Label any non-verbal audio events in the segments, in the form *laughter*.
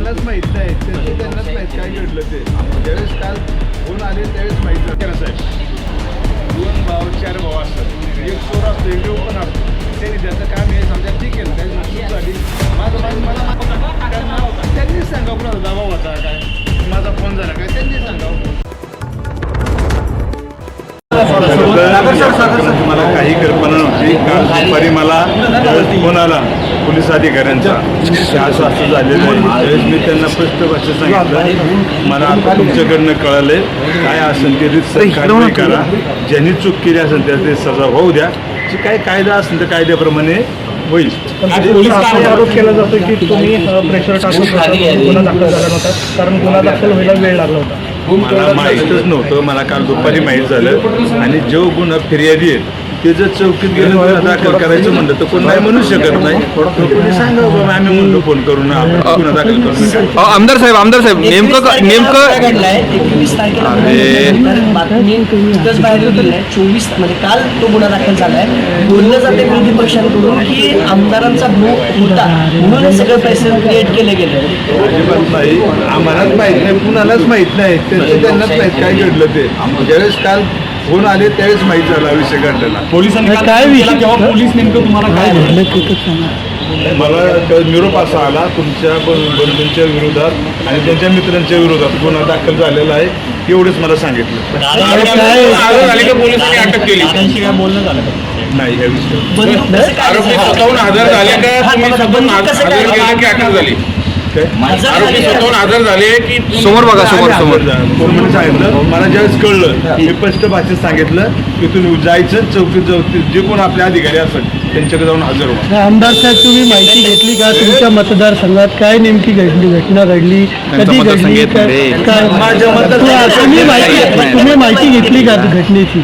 कुणालाच माहीत नाही त्यांचं त्यांनाच माहीत काय घडलं ते ज्यावेळेस काल फोन आले त्यावेळेस माहीत झालं साहेब दोन भाव चार भाव असतात एक चोर असतो एक देव पण असतो त्यांनी त्याचं काम हे समजा ठीक आहे काही झाली माझं माझं मला त्यांना- त्यांनीच सांगा कुणाचा दबाव होता काय माझा फोन झाला काय दुपारी मला फोन आला पोलीस अधिकाऱ्यांचा. असं असं झालेलं आहे. त्यावेळेस मी त्यांना स्पष्ट भाषेत सांगितलं. मला आता तुमच्याकडनं कळालंय. काय असेल ते रीतसर कारवाई करा. ज्यांनी चूक केली असेल त्या ते सजा होऊ द्या. जी काय कायदा असेल तर कायद्याप्रमाणे होईल. आरोप केला जातो की तुम्ही प्रेशर टाकून गुन्हा दाखल झाला नव्हता. कारण गुन्हा दाखल व्हायला वेळ लागला होता. मला माहीतच नव्हतं. मला काल दुपारी माहीत झालं. आणि जो गुन्हा फिर्यादी आहे ते जर चौकीत गेलं दाखल करायचं म्हणलं तर कोण नाही म्हणू शकत नाही? तर कोणी सांगावं बाबा आम्ही म्हणलो फोन करून आपण गुन्हा दाखल करून अ, आमदार साहेब आमदार साहेब नेमकं क- नेमकं एकवीस तारखेला बातमी बाहेर चोवीस म्हणजे काल तो गुन्हा दाखल झालाय. बोललं जाते विरोधी पक्षांकडून की आमदारांचा भाऊ होता म्हणून हे सगळे पैसे क्रिएट केले गेले. अजिबात नाही. आम्हालाच माहीत नाही कुणालाच माहीत नाही. त्यांचं त्यांनाच माहीत काय घडलं ते. ज्यावेळेस काल फोन आले त्यावेळेस माहीत झाला विषय घडलेला पोलिसांनी काय विषय? जेव्हा पोलीस नेमकं तुम्हाला काय घडलं मला क- निरोप असा आला तुमच्या ब- बंधूंच्या विरोधात आणि त्यांच्या मित्रांच्या विरोधात गुन्हा दाखल झालेला आहे एवढंच मला सांगितलं. पोलिसांनी अटक केली. नाही ह्या विषय. बंदूक कसं काय आरोपी स्वतःहून हजर झाले का? हा, तुम्ही बंदूक स्वतःहून कसं हजर काय केले की अटक झाली? आरोपी झाले का? स्वतःहून हजर झाले की समोर बघा समोर समोर. सांगितलं मला ज्यावेळेस कळलं मी स्पष्ट भाषेत सांगितलं की तुम्ही जायचं चौकीत जाऊ जे कोण आपले अधिकारी असेल त्यांच्याकडे जाऊन हजर व्हा. आमदार साहेब तुम्ही माहिती घेतली का? तुमच्या मतदारसंघात काय नेमकी घडली घटना घडली? कधी घडली? काय तुम्ही माहिती तुम्ही माहिती घेतली का घटनेची?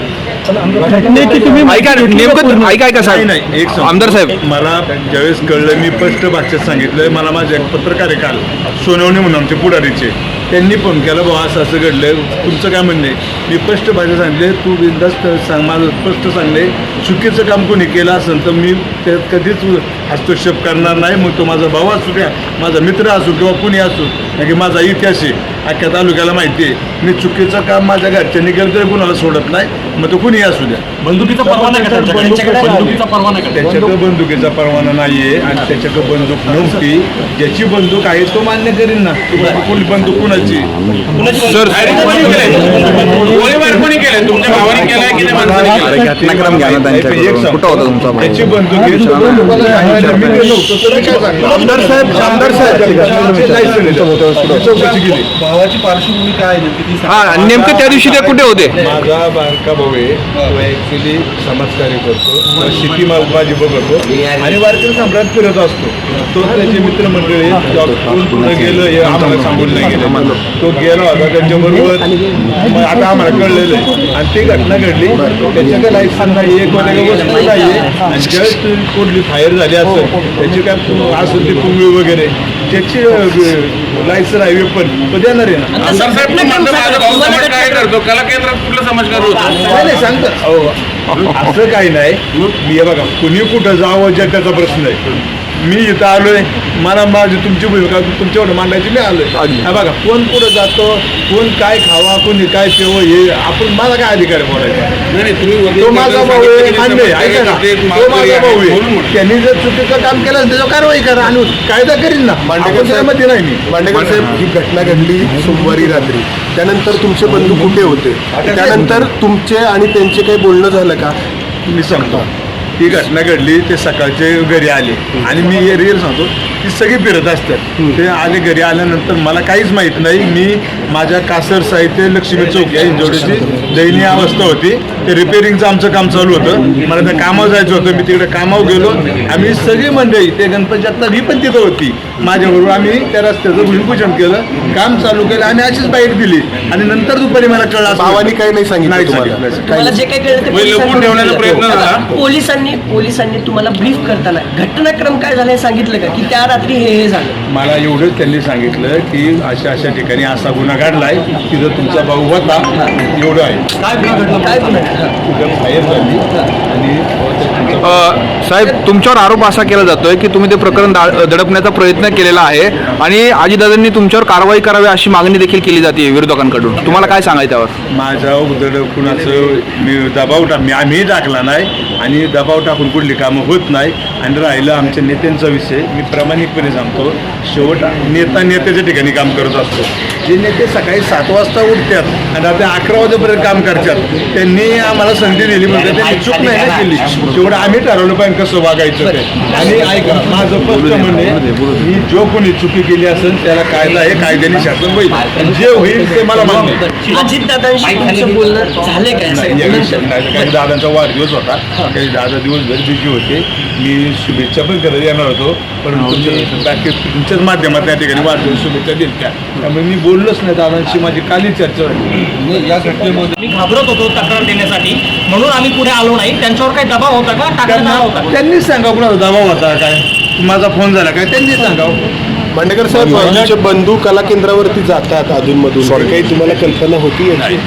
ऐका नेमकं? ऐका ऐका नाही साहेब नाही एक. आमदार साहेब मला ज्यावेळेस कळलं मी स्पष्ट भाषेत सांगितलं मला माझे एक पत्रकार आहे काल सोनवणे म्हणून आमचे पुढारीचे त्यांनी फोन केला बाबा असं असं घडलं तुमचं काय म्हणणं आहे? मी स्पष्ट भाषेत सांगितले तू बिंदास्त सांग माझं स्पष्ट सांगले चुकीचं काम कोणी केलं असेल तर मी त्यात कधीच हस्तक्षेप करणार नाही. मग तो माझा भाऊ असू द्या माझा मित्र असू किंवा कुणी असू कारण की माझा इतिहास आहे अख्ख्या तालुक्याला माहिती आहे. मी चुकीचं काम माझ्या घरच्यांनी केलं तरी कुणाला सोडत नाही. मग तो कुणी असू द्या. बंदुकीचा परवाना का त्यांच्याकडे? बंदुकीचा परवाना परवाना नाहीये आणि त्याच्याकडे बंदूक नव्हती. ज्याची बंदूक आहे तो मान्य करीन ना. की बाबा कोणी बंदूक कुणाची सर गोळीबार कोणी केलाय? तुमच्या भावाने केलाय की त्या माणसाने केलाय? घटनाक्रम घ्या ना कुठं होता तुमचा भाऊ? त्याची बंदूक? आमदार साहेब आमदार साहेब. चौकशी केली भावाची पार्श्वभूमी काय आहे नेमकी ती हा नेमकं त्या दिवशी ते कुठे होते? माझा बारका भाऊ आहे. तो ऍक्च्युली समाजकार्य करतो. शेती मालबाजी बघतो. आणि वारकरी सम्राट फिरत असतो. तो त्याचे मित्रमंडळी जॉब करून पुढे गेलं हे आम्हाला सांगून नाही गेलं. तो गेला होता त्यांच्याबरोबर. आता आम्हाला कळलेलं आहे. आणि ती घटना घडली. त्याच्याकडे लायसन नाही आहे कोणाकडे वस्तू नाही. आहे ती कुठली फायर झाली असेल त्याची काय असेल ती पुंगळी वगैरे. त्याची लायसन आहे वेपन तो देणार आहे ना. काय करतो? कला केंद्रात कुठला समाजकार होतो? नाही नाही सांगतो. अहो, असं काही नाही. मी हे बघा कुणी कुठं जावं जे त्याचा प्रश्न आहे. मी इथं आलोय. मला माझी तुमची भूमिका तुमच्यावर मांडायची मी आलोय. हा बघा कोण कुठं जातो कोण काय खावा कोणी काय पेव हे आपण माझा काय अधिकार बोलायचा? तो माझा भाऊ ऐका ना. ते माझा भाऊ आहे. त्यांनी जर चुकीचं काम केलं त्याच्यावर कारवाई करा आणि कायदा करीन ना. आपण त्यामध्ये नाही मी. मांडेकर साहेब ही घटना घडली सोमवारी रात्री. त्यानंतर तुमचे बंधू कुठे होते? त्यानंतर तुमचे आणि त्यांचे काही बोलणं झालं का? मी सांगतो. ही घटना घडली ते सकाळचे घरी आले. आणि मी हे रिअल सांगतो ती सगळी फिरत असतात. ते आले घरी आल्यानंतर मला काहीच माहीत नाही. मी माझ्या कासर साहित्य लक्ष्मी चौक या इंजोडीची दयनीय अवस्था होती. ते रिपेरिंगचं आमचं काम चालू होतं. मला त्या कामावर जायचं होतं. मी तिकडे कामावर गेलो. आम्ही सगळी मंडळी ते गणपती आता ही पण तिथं होती. माझ्याबरोबर आम्ही त्या रस्त्याचं भूमिपूजन केलं काम चालू केलं आणि अशीच बाईट दिली आणि नंतर दुपारी मला कळलं भावानी काही नाही सांगितलं नाही तुम्हाला? जे काही कळलं ते म्हणजे लपवून पोलिसांकडून ठेवण्याचा प्रयत्न. झाला. पोलिसांनी पोलिसांनी तुम्हाला ब्रीफ करताना घटनाक्रम काय झालं हे सांगितलं का की त्या रात्री हे हे झालं मला एवढंच त्यांनी सांगितलं की अशा अशा ठिकाणी असा गुन्हा घडलाय तिथं तुमचा भाऊ होता एवढं आहे काय? काय गुन्हा झाली आणि अ, साहेब तुमच्यावर आरोप असा केला जातोय की तुम्ही ते प्रकरण दा- दडपण्याचा प्रयत्न प्रयत्न केलेला आहे. आणि अजितदादांनी तुमच्यावर कारवाई करावी अशी मागणी देखील केली जाते विरोधकांकडून. तुम्हाला काय सांगायचं त्यावर माझ्या उदड कुणाचं मी दबाव टाक मी आम्ही टाकला नाही आणि दबाव टाकून कुठली कामं होत नाही. आणि राहिलं आमच्या नेत्यांचा विषय. मी प्रामाणिकपणे सांगतो शेवट नेता नेत्याच्या ठिकाणी काम करत असतो. जे नेते सकाळी सात वाजता उठतात आणि रात्री अकरा वाजेपर्यंत काम करतात त्यांनी आम्हाला संधी दिली म्हणजे त्यांनी चूक नाही ना केली. शेवट आम्ही ठरवलं पाहिजे कसं वागायचं ते. आणि ऐका माझं स्पष्ट म्हणणे मी जो कोणी चुकी केली असेल त्याला कायदा आहे कायद्याने शासन होईल जे होईल ते मला मान्य. काही दादांचा वाढदिवस होता. काही दादा दिवसभर बिझी होते. मी शुभेच्छा पण करत येणार होतो. परंतु बाकी तुमच्याच माध्यमात त्या ठिकाणी वाढदिवस शुभेच्छा दिल्या त्यामुळे मी बोललोच नाही दादांशी. माझी काली चर्चा झाली या घटनेमध्ये मी घाबरत होतो तक्रार देण्यासाठी. म्हणून आम्ही पुढे आलो नाही. त्यांच्यावर काही दबाव होता का? त्यांना होता? त्यांनीच सांगा कुणाचा दबाव होता काय? माझा फोन झाला. काय त्यांनीच सांगावं मांडेकर साहेब तुमचे बंधू कला केंद्रावरती जातात अधूनमधून. काही तुम्हाला कल्पना होती याची?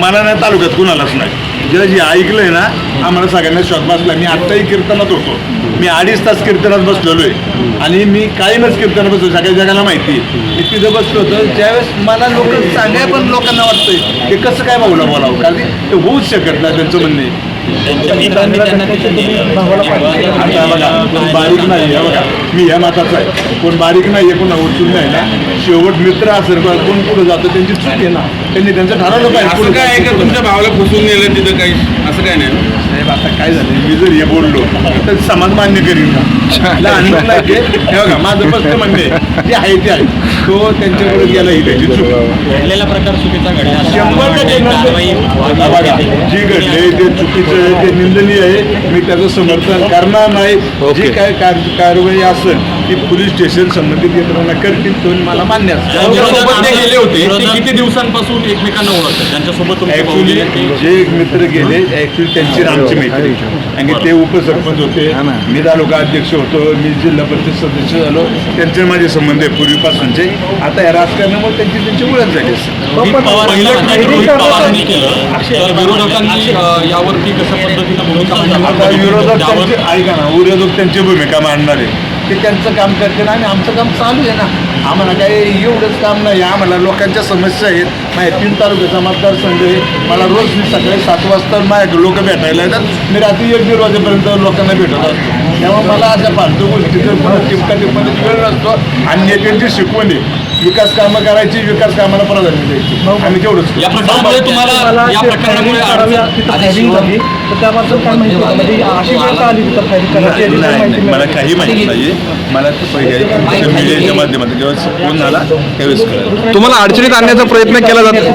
मला नाही तालुक्यात कुणालाच नाही. जे जे ऐकलंय ना आम्हाला सगळ्यांना शॉक बसला. मी आत्ताही कीर्तनात होतो. मी अडीच तास कीर्तनात बसलेलो आहे. आणि मी कायमच कीर्तनात बसलो सगळ्या जगाला माहिती आहे. मी तिथं बसलो होतो. ज्यावेळेस मला लोक सांगाय पण लोकांना वाटतंय ते कसं काय भाऊला बोलावं? कारण ते होऊच शकत नाही त्यांचं म्हणणे कोण बारीक नाही आहे बघा. मी ह्या माताचा आहे. कोण बारीक नाही आहे कोण उचलून नाही ना. शेवट मित्र असेल कोण पुढे जातं त्यांची चूक आहे ना. त्यांनी त्यांचं ठरवलं पाहिजे असं पुढं काय आहे का तुमच्या भावाला फसवून नेलं तिथं काही? असं काय नाही साहेब आता काय झालं मी जर हे बोललो तर समाज मान्य करीन का लहान ते. हे बघा माझं स्पष्ट *laughs* म्हणणे आहे, जे आहे ते आहे. तो त्यांच्याकडे गेला ही त्याची चूक. घडलेला प्रकार चुकीचा घडला. शंभर टक्के जी घडले ते चुकीचं आहे ते निंदनीय आहे. मी त्याचं समर्थन करणार नाही. जी काय कार- कारवाई असेल ती पोलीस स्टेशन संबंधित यंत्रणा करतील तो मला मान्य गेले होते ते किती दिवसांपासून एकमेकांना ओळखतात? त्यांच्यासोबत ऍक्च्युली. जे मित्र गेले ऍक्च्युली त्यांची आमची मैत्री. आणि ते उपसरपंच होते. मी तालुका अध्यक्ष होतो मी जिल्हा परिषद सदस्य झालो. त्यांचे माझे संबंध आहे पूर्वीपासूनचे. आता या राजकारणामुळे त्यांची त्यांची ओळख झाली विरोधक त्यांची भूमिका मांडणार. आहे ते त्यांचं काम करते ना आणि आमचं काम चालू आहे ना. आम्हाला काही एवढंच काम नाही. आम्हाला लोकांच्या समस्या आहेत. माझ्या तीन तालुक्याचा मतदारसंघ आहे. मला रोज मी सकाळी सात वाजता माझ्या लोक भेटायला येतात. मी रात्री एक दीड वाजेपर्यंत लोकांना भेटत. असतो त्यामुळे मला अशा फालतू गोष्टीचं टिपका टिपमध्ये वेळ नसतो. आणि नेत्यांची शिकवण आहे. विकास कामं करायची विकास कामाला प्राधान्य द्यायची. आम्ही तेवढंच या प्रकरणामुळे तुम्हाला या प्रकरणामुळे झाली म्हणजे नाही, नाही, मला? काही माहिती नाहीये. मला पहिले मीडियाच्या माध्यमातून जेव्हा फोन आला त्यावेळेस कळलं. तुम्हाला अडचणीत आणण्याचा प्रयत्न केला जातो.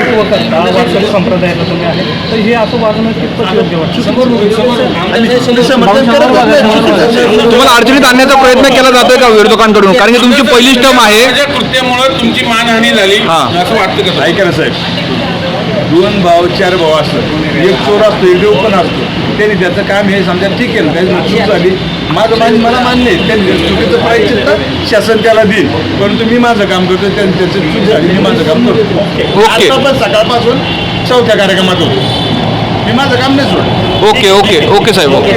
संप्रदायाला तुम्ही तर हे असं वागणं नाही. तुम्हाला अडचणीत आणण्याचा प्रयत्न केला जातोय का विरोधकांकडून? कारण की तुमची पहिलीच टर्म आहे. कृत्यामुळे तुमची मानहानी झाली हा. असं वाटतं का? ऐका ना साहेब. दोन भाव चार भाव असतात. एक चोर असतो एक देव पण असतो. त्यांनी त्याचं काम हे समजा ठीक केलं त्याची चूक झाली. माझं मान मला मान्य आहे त्यांनी जर चुकीचं प्रायचित्त शासन त्याला देईल. परंतु मी माझं काम करतो त्यांनी त्याचं चूक झाली मी माझं काम करतो ओके. आता पण सकाळपासून चौथ्या कार्यक्रमात होतो. मी माझं काम नाही सोडलं ओके ओके ओके साहेब. ओके